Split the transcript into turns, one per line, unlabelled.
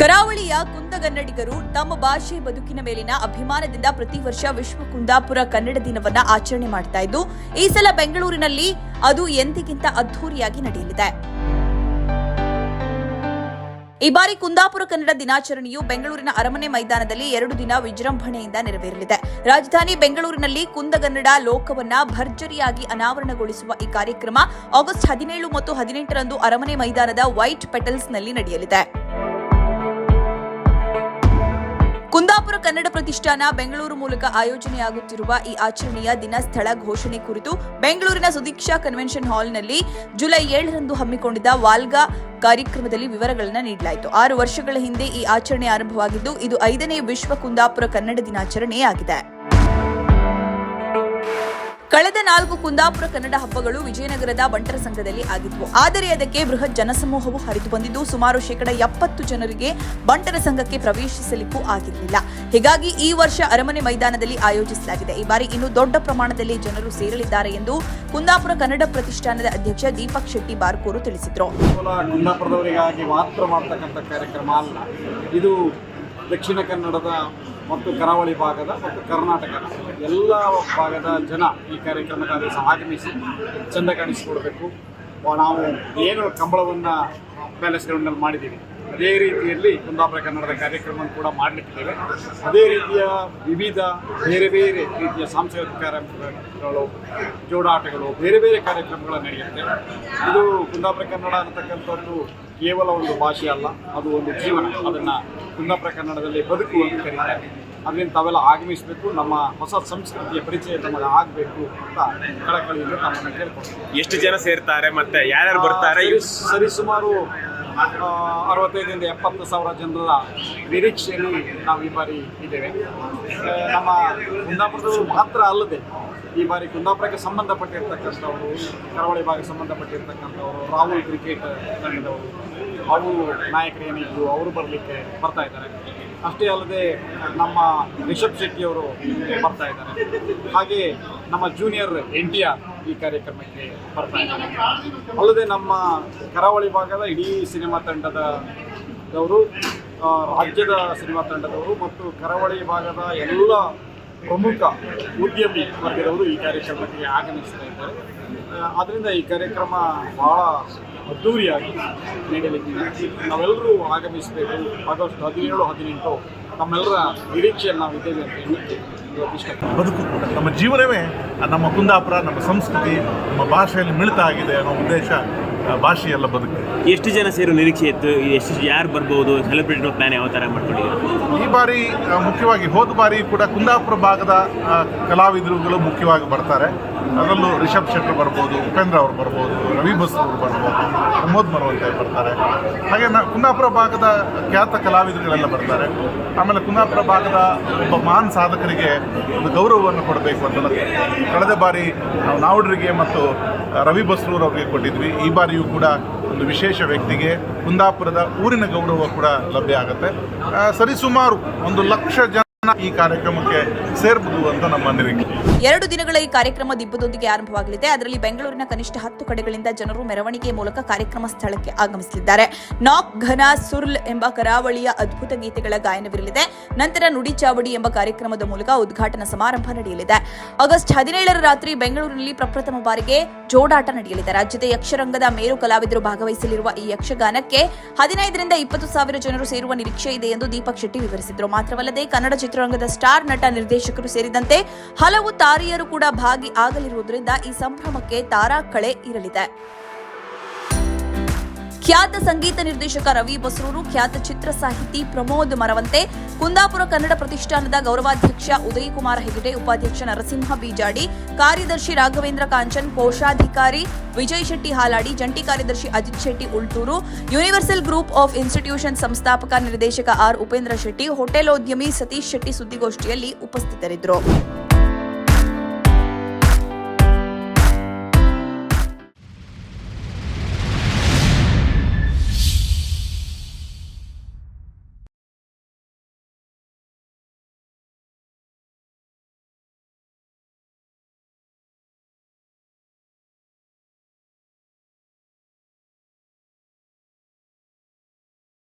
ಕರಾವಳಿಯ ಕುಂದಗನ್ನಡಿಗರು ತಮ್ಮ ಭಾಷೆ ಬದುಕಿನ ಮೇಲಿನ ಅಭಿಮಾನದಿಂದ ಪ್ರತಿ ವರ್ಷ ವಿಶ್ವ ಕುಂದಾಪುರ ಕನ್ನಡ ದಿನವನ್ನ ಆಚರಣೆ ಮಾಡ್ತಾ ಇದ್ದು, ಈ ಸಲ ಬೆಂಗಳೂರಿನಲ್ಲಿ ಅದು ಎಂದಿಗಿಂತ ಅದ್ಧೂರಿಯಾಗಿ ನಡೆಯಲಿದೆ. ಈ ಬಾರಿ ಕುಂದಾಪುರ ಕನ್ನಡ ದಿನಾಚರಣೆಯು ಬೆಂಗಳೂರಿನ ಅರಮನೆ ಮೈದಾನದಲ್ಲಿ ಎರಡು ದಿನ ವಿಜೃಂಭಣೆಯಿಂದ ನೆರವೇರಲಿದೆ. ರಾಜಧಾನಿ ಬೆಂಗಳೂರಿನಲ್ಲಿ ಕುಂದಗನ್ನಡ ಲೋಕವನ್ನ ಭರ್ಜರಿಯಾಗಿ ಅನಾವರಣಗೊಳಿಸುವ ಈ ಕಾರ್ಯಕ್ರಮ ಆಗಸ್ಟ್ ಹದಿನೇಳು ಮತ್ತು ಹದಿನೆಂಟರಂದು ಅರಮನೆ ಮೈದಾನದ ವೈಟ್ ಪೆಟಲ್ಸ್ನಲ್ಲಿ ನಡೆಯಲಿದೆ. ಕುಂದಾಪುರ ಕನ್ನಡ ಪ್ರತಿಷ್ಠಾನ ಬೆಂಗಳೂರು ಮೂಲಕ ಆಯೋಜನೆಯಾಗುತ್ತಿರುವ ಈ ಆಚರಣೆಯ ದಿನ ಸ್ಥಳ ಘೋಷಣೆ ಕುರಿತು ಬೆಂಗಳೂರಿನ ಸುದೀಕ್ಷಾ ಕನ್ವೆನ್ಷನ್ ಹಾಲ್ನಲ್ಲಿ ಜುಲೈ ಏಳರಂದು ಹಮ್ಮಿಕೊಂಡಿದ್ದ ವಾಲ್ಗಾ ಕಾರ್ಯಕ್ರಮದಲ್ಲಿ ವಿವರಗಳನ್ನು ನೀಡಲಾಯಿತು. ಆರು ವರ್ಷಗಳ ಹಿಂದೆ ಈ ಆಚರಣೆ ಆರಂಭವಾಗಿದ್ದು, ಇದು ಐದನೇ ವಿಶ್ವ ಕುಂದಾಪುರ ಕನ್ನಡ ದಿನಾಚರಣೆಯಾಗಿದೆ. ಕಳೆದ ನಾಲ್ಕು ಕುಂದಾಪುರ ಕನ್ನಡ ಹಬ್ಬಗಳು ವಿಜಯನಗರದ ಬಂಟರ ಸಂಘದಲ್ಲಿ ಆಗಿದ್ವು. ಆದರೆ ಅದಕ್ಕೆ ಬೃಹತ್ ಜನಸಮೂಹವು ಹರಿದು ಬಂದಿದ್ದು ಸುಮಾರು ಶೇಕಡ ಎಪ್ಪತ್ತು ಜನರಿಗೆ ಬಂಟರ ಸಂಘಕ್ಕೆ ಪ್ರವೇಶಿಸಲಿಕ್ಕೂ ಆಗಿರಲಿಲ್ಲ. ಹೀಗಾಗಿ ಈ ವರ್ಷ ಅರಮನೆ ಮೈದಾನದಲ್ಲಿ ಆಯೋಜಿಸಲಾಗಿದೆ. ಈ ಬಾರಿ ಇನ್ನೂ ದೊಡ್ಡ ಪ್ರಮಾಣದಲ್ಲಿ ಜನರು ಸೇರಲಿದ್ದಾರೆ ಎಂದು ಕುಂದಾಪುರ ಕನ್ನಡ ಪ್ರತಿಷ್ಠಾನದ ಅಧ್ಯಕ್ಷ ದೀಪಕ್ ಶೆಟ್ಟಿ ಬಾರ್ಕೂರು ತಿಳಿಸಿದರು.
ಕುಂದಾಪುರದವರಿಗಾಗಿ ಮಾತ್ರ ಮಾಡ್ತಕ್ಕಂಥ ಕಾರ್ಯಕ್ರಮ ಅಲ್ಲ, ಇದು ದಕ್ಷಿಣ ಕನ್ನಡದ ಮತ್ತು ಕರಾವಳಿ ಭಾಗದ ಮತ್ತು ಕರ್ನಾಟಕದ ಎಲ್ಲ ಭಾಗದ ಜನ ಈ ಕಾರ್ಯಕ್ರಮಕ್ಕಾಗಿ ಸಹ ಆಗಮಿಸಿ ಚಂದ ಕಾಣಿಸಿಕೊಡ್ಬೇಕು. ನಾವು ಏನು ಕಂಬಳವನ್ನು ಪ್ಯಾಲೇಸ್ ಗ್ರೌಂಡ್ನಲ್ಲಿ ಮಾಡಿದ್ದೀವಿ. ಅದೇ ರೀತಿಯಲ್ಲಿ ಕುಂದಾಪುರ ಕನ್ನಡದ ಕಾರ್ಯಕ್ರಮವನ್ನು ಕೂಡ ಮಾಡಲಿಕ್ಕಿದ್ದೇವೆ. ಅದೇ ರೀತಿಯ ವಿವಿಧ ಬೇರೆ ಬೇರೆ ರೀತಿಯ ಸಾಂಸ್ಕೃತಿಕ ಕಾರ್ಯಕ್ರಮಗಳು ಜೋಡಾಟಗಳು ಬೇರೆ ಬೇರೆ ಕಾರ್ಯಕ್ರಮಗಳು ನಡೆಯುತ್ತೆ. ಇದು ಕುಂದಾಪುರ ಕನ್ನಡ ಅನ್ನತಕ್ಕಂಥದ್ದು ಕೇವಲ ಒಂದು ಭಾಷೆ ಅಲ್ಲ ಅದು ಒಂದು ಜೀವನ. ಅದನ್ನು ಕುಂದಾಪುರ ಕನ್ನಡದಲ್ಲಿ ಬದುಕು ಅಂತ ಕರೀತಾರೆ. ಅದರಿಂದ ತಾವೆಲ್ಲ ಆಗಮಿಸಬೇಕು ನಮ್ಮ ಹೊಸ ಸಂಸ್ಕೃತಿಯ ಪರಿಚಯ ನಮಗೆ ಆಗಬೇಕು ಅಂತ ಕಳಕಳಿಯಿಂದ ನಮ್ಮನ್ನು ಕೇಳ್ಕೊಳ್ತೀವಿ
ಎಷ್ಟು ಜನ ಸೇರ್ತಾರೆ ಮತ್ತೆ ಯಾರ್ಯಾರು ಬರ್ತಾರೆ?
ಸರಿ- ಸರಿಸುಮಾರು ಆ, ಅರವತ್ತೈದರಿಂದ ಎಪ್ಪತ್ತು ಸಾವಿರ ಜನರ ನಿರೀಕ್ಷೆಯಲ್ಲಿ ನಾವು ಈ ಬಾರಿ ಇದ್ದೇವೆ. ನಮ್ಮ ಕುಂದಾಪುರದವರು ಮಾತ್ರ ಅಲ್ಲದೆ ಈ ಬಾರಿ ಕುಂದಾಪುರಕ್ಕೆ ಸಂಬಂಧಪಟ್ಟಿರ್ತಕ್ಕಂಥವರು, ಕರಾವಳಿ ಭಾಗಕ್ಕೆ ಸಂಬಂಧಪಟ್ಟಿರ್ತಕ್ಕಂಥವರು, ರಾಹುಲ್ ಕ್ರಿಕೆಟ್ ತಂಡದವರು ಅವರು ನಾಯಕರು ಏನಿದ್ರು ಅವರು ಬರಲಿಕ್ಕೆ ಬರ್ತಾ ಇದ್ದಾರೆ. ಅಷ್ಟೇ ಅಲ್ಲದೆ ನಮ್ಮ ರಿಷಬ್ ಶೆಟ್ಟಿಯವರು ಬರ್ತಾ ಇದ್ದಾರೆ. ಹಾಗೆ ನಮ್ಮ ಜೂನಿಯರ್ ಎನ್ ಟಿ ಆರ್ ಈ ಕಾರ್ಯಕ್ರಮಕ್ಕೆ ಬರ್ತಾ ಇದ್ದಾರೆ. ಅಲ್ಲದೆ ನಮ್ಮ ಕರಾವಳಿ ಭಾಗದ ಇಡೀ ಸಿನಿಮಾ ತಂಡದವರು ರಾಜ್ಯದ ಸಿನಿಮಾ ತಂಡದವರು ಮತ್ತು ಕರಾವಳಿ ಭಾಗದ ಎಲ್ಲ ಪ್ರಮುಖ ಉದ್ಯಮಿ ವರ್ಗದವರು ಈ ಕಾರ್ಯಕ್ರಮಕ್ಕೆ ಆಗಮಿಸ್ತಾ ಇದ್ದಾರೆ. ಆದ್ದರಿಂದ ಈ ಕಾರ್ಯಕ್ರಮ ಬಹಳ ಅದ್ಧೂರಿಯಾಗಿ ನೀಡಲಿದ್ದೀವಿ ನಾವೆಲ್ಲರೂ ಆಗಮಿಸಬೇಕು. ಆಗಸ್ಟ್ ಹದಿನೇಳು, ಹದಿನೆಂಟು ನಮ್ಮೆಲ್ಲರ ನಿರೀಕ್ಷೆಯಲ್ಲಿ ನಾವು ಇದ್ದೇವೆ ಅಂತ ಇಷ್ಟಪಡ್ತೀನಿ
ಬದುಕು ಕೂಡ ನಮ್ಮ ಜೀವನವೇ ನಮ್ಮ ಕುಂದಾಪುರ ನಮ್ಮ ಸಂಸ್ಕೃತಿ ನಮ್ಮ ಭಾಷೆಯಲ್ಲಿ ಮಿಳಿತ ಆಗಿದೆ ಅನ್ನೋ ಉದ್ದೇಶ ಭಾಷೆಯೆಲ್ಲ ಬದುಕು
ಎಷ್ಟು ಜನ ಸೇರು ನಿರೀಕ್ಷೆ ಇತ್ತು? ಎಷ್ಟು ಯಾರು ಬರ್ಬೋದು? ಸೆಲೆಬ್ರಿಟಿ ಪ್ಲಾನ್ ಯಾವ ಥರ ಮಾಡ್ಕೊಂಡಿದ್ದೀರಾ?
ಈ ಬಾರಿ ಮುಖ್ಯವಾಗಿ ಹೋದ ಬಾರಿ ಕೂಡ ಕುಂದಾಪುರ ಭಾಗದ ಕಲಾವಿದರುಗಳು ಮುಖ್ಯವಾಗಿ ಬರ್ತಾರೆ. ಅದರಲ್ಲೂ ರಿಷಬ್ ಶೆಟ್ಟರ್ ಬರ್ಬೋದು, ಉಪೇಂದ್ರ ಅವರು ಬರ್ಬೋದು, ರವಿ ಬಸ್ ಅವರು ಬರ್ಬೋದು, ಪ್ರಮೋದ್ ಮರವಂತೆ ಬರ್ತಾರೆ. ಹಾಗೆ ನ ಕುಂದಾಪುರ ಭಾಗದ ಖ್ಯಾತ ಕಲಾವಿದರುಗಳೆಲ್ಲ ಬರ್ತಾರೆ. ಆಮೇಲೆ ಕುಂದಾಪುರ ಭಾಗದ ಒಬ್ಬ ಮಹಾನ್ ಸಾಧಕರಿಗೆ ಒಂದು ಗೌರವವನ್ನು ಕೊಡಬೇಕು ಅಂತ ಕಳೆದ ಬಾರಿ ನಾವು ನಾವುಡ್ರಿಗೆ ಮತ್ತು ರವಿ ಬಸ್ರೂರವ್ರಿಗೆ ಕೊಟ್ಟಿದ್ವಿ. ಈ ಬಾರಿಯೂ ಕೂಡ ಒಂದು ವಿಶೇಷ ವ್ಯಕ್ತಿಗೆ ಕುಂದಾಪುರದ ಊರಿನ ಗೌರವ ಕೂಡ ಲಭ್ಯ ಆಗುತ್ತೆ. ಸರಿಸುಮಾರು ಒಂದು ಲಕ್ಷ ಜನ ಈ ಕಾರ್ಯಕ್ರಮಕ್ಕೆ ಅಂತ ನಮ್ಮ ನಿರೀಕ್ಷೆ.
ಎರಡು ದಿನಗಳ ಈ ಕಾರ್ಯಕ್ರಮ ದಿಬ್ಬದೊಂದಿಗೆ ಆರಂಭವಾಗಲಿದೆ. ಅದರಲ್ಲಿ ಬೆಂಗಳೂರಿನ ಕನಿಷ್ಠ ಹತ್ತು ಕಡೆಗಳಿಂದ ಜನರು ಮೆರವಣಿಗೆ ಮೂಲಕ ಕಾರ್ಯಕ್ರಮ ಸ್ಥಳಕ್ಕೆ ಆಗಮಿಸಲಿದ್ದಾರೆ. ನಾಕ್ ಘನ ಸುರ್ಲ್ ಎಂಬ ಕರಾವಳಿಯ ಅದ್ಭುತ ಗೀತೆಗಳ ಗಾಯನವಿರಲಿದೆ. ನಂತರ ನುಡಿ ಚಾವಡಿ ಎಂಬ ಕಾರ್ಯಕ್ರಮದ ಮೂಲಕ ಉದ್ಘಾಟನಾ ಸಮಾರಂಭ ನಡೆಯಲಿದೆ. ಆಗಸ್ಟ್ ಹದಿನೇಳರ ರಾತ್ರಿ ಬೆಂಗಳೂರಿನಲ್ಲಿ ಪ್ರಪ್ರಥಮ ಬಾರಿಗೆ ಜೋಡಾಟ ನಡೆಯಲಿದೆ. ರಾಜ್ಯದ ಯಕ್ಷರಂಗದ ಮೇರು ಕಲಾವಿದರು ಭಾಗವಹಿಸಲಿರುವ ಈ ಯಕ್ಷಗಾನಕ್ಕೆ ಹದಿನೈದರಿಂದ ಇಪ್ಪತ್ತು ಸಾವಿರ ಜನರು ಸೇರುವ ನಿರೀಕ್ಷೆ ಇದೆ ಎಂದು ದೀಪಕ್ ಶೆಟ್ಟಿ ವಿವರಿಸಿದರು. ಮಾತ್ರವಲ್ಲದೆ ಕನ್ನಡ ಚಿತ್ರರಂಗದ ಸ್ಟಾರ್ ನಟ ನಿರ್ದೇಶಕರು ಸೇರಿದಂತೆ ಹಲವು ತಾರಿಯರು ಕೂಡ ಭಾಗಿ ಆಗಲಿರುವುದರಿಂದ ಈ ಸಂಭ್ರಮಕ್ಕೆ ತಾರಾಕಳೆ ಇರಲಿದೆ. ಖ್ಯಾತ ಸಂಗೀತ ನಿರ್ದೇಶಕ ರವಿ ಬಸ್ರೂರು, ಖ್ಯಾತ ಚಿತ್ರ ಸಾಹಿತಿ ಪ್ರಮೋದ್ ಮರವಂತೆ ಕುಂದಾಪುರ ಕನ್ನಡ ಪ್ರತಿಷ್ಠಾನದ ಗೌರವಾಧ್ಯಕ್ಷ ಉದಯಕುಮಾರ್ ಹೆಗಡೆ, ಉಪಾಧ್ಯಕ್ಷ ನರಸಿಂಹ ಬೀಜಾಡಿ, ಕಾರ್ಯದರ್ಶಿ ರಾಘವೇಂದ್ರ ಕಾಂಚನ್, ಕೋಶಾಧಿಕಾರಿ ವಿಜಯ್ ಶೆಟ್ಟಿ ಹಾಲಾಡಿ, ಜಂಟಿ ಕಾರ್ಯದರ್ಶಿ Ajit Shetty Ulthoor, universal group of institution ಸಂಸ್ಥಾಪಕ ನಿರ್ದೇಶಕ ಆರ್ ಉಪೇಂದ್ರ ಶೆಟ್ಟಿ ಹೋಟೆಲ್ ಉದ್ಯಮಿ ಸತೀಶ್ ಶೆಟ್ಟಿ ಸುದ್ದಿಗೋಷ್ಠಿಯಲ್ಲಿ ಉಪಸ್ಥಿತರಿದ್ದರು.